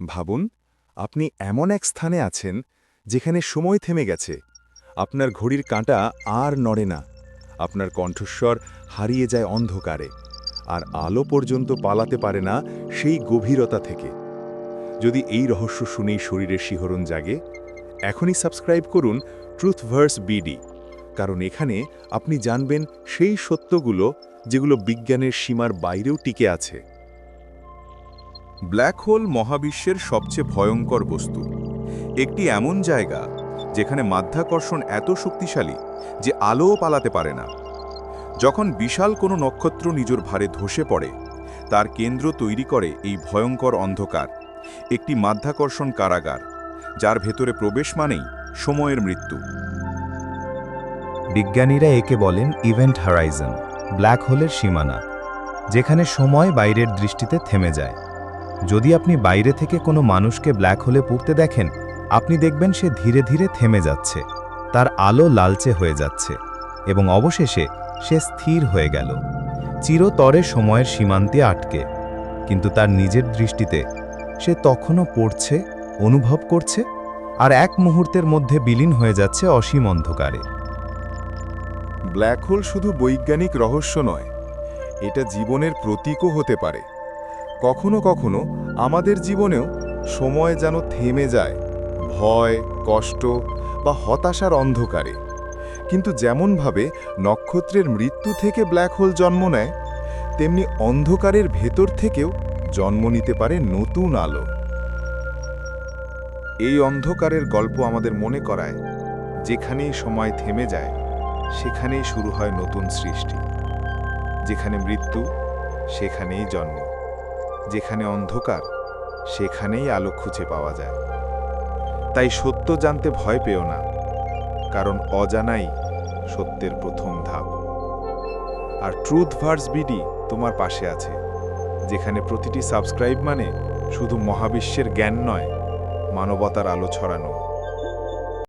ভাবুন, আপনি এমন এক স্থানে আছেন যেখানে সময় থেমে গেছে। আপনার ঘড়ির কাঁটা আর নড়ে না। আপনার কণ্ঠস্বর হারিয়ে যায় অন্ধকারে, আর আলো পর্যন্ত পালাতে পারে না সেই গভীরতা থেকে। যদি এই রহস্য শুনেই শরীরের শিহরণ জাগে, এখনই সাবস্ক্রাইব করুন ট্রুথ ভার্স বিডি কারণ এখানে আপনি জানবেন সেই সত্যগুলো যেগুলো বিজ্ঞানের সীমার বাইরেও টিকে আছে। ব্ল্যাক হোল মহাবিশ্বের সবচেয়ে ভয়ঙ্কর বস্তু। একটি এমন জায়গা যেখানে মাধ্যাকর্ষণ এত শক্তিশালী যে আলোও পালাতে পারে না। যখন বিশাল কোনো নক্ষত্র নিজের ভারে ধসে পড়ে, তার কেন্দ্র তৈরি করে এই ভয়ঙ্কর অন্ধকার, একটি মাধ্যাকর্ষণ কারাগার, যার ভেতরে প্রবেশ মানেই সময়ের মৃত্যু। বিজ্ঞানীরা একে বলেন ইভেন্ট হারাইজন ব্ল্যাক হোলের সীমানা, যেখানে সময় বাইরের দৃষ্টিতে থেমে যায়। যদি আপনি বাইরে থেকে কোনো মানুষকে ব্ল্যাক হোলে পড়তে দেখেন, আপনি দেখবেন সে ধীরে ধীরে থেমে যাচ্ছে। তার আলো লালচে হয়ে যাচ্ছে এবং অবশেষে সে স্থির হয়ে গেল। চিরতরে সময়ের সীমান্তে আটকে, কিন্তু তার নিজের দৃষ্টিতে সে তখনও পড়ছে, অনুভব করছে আর এক মুহূর্তের মধ্যে বিলীন হয়ে যাচ্ছে অসীম অন্ধকারে। ব্ল্যাক হোল শুধু বৈজ্ঞানিক রহস্য নয়, এটা জীবনের প্রতীকও হতে পারে। কখনো কখনো আমাদের জীবনেও সময় যেন থেমে যায়, ভয়, কষ্ট বা হতাশার অন্ধকারে। কিন্তু যেমনভাবে নক্ষত্রের মৃত্যু থেকে ব্ল্যাক হোল জন্ম নেয়, তেমনি অন্ধকারের ভেতর থেকেও জন্ম নিতে পারে নতুন আলো। এই অন্ধকারের গল্প আমাদের মনে করায়, যেখানেই সময় থেমে যায়, সেখানেই শুরু হয় নতুন সৃষ্টি। যেখানে মৃত্যু, সেখানেই জন্ম। যেখানে অন্ধকার, সেখানেই আলো খুঁজে পাওয়া যায়। তাই সত্য জানতে ভয় পেও না, কারণ অজানাই সত্যের প্রথম ধাপ। আর ট্রুথ ভার্স বিডি তোমার পাশে আছে, যেখানে প্রতিটি সাবস্ক্রাইব মানে শুধু মহাবিশ্বের জ্ঞান নয়, মানবতার আলো ছড়ানো।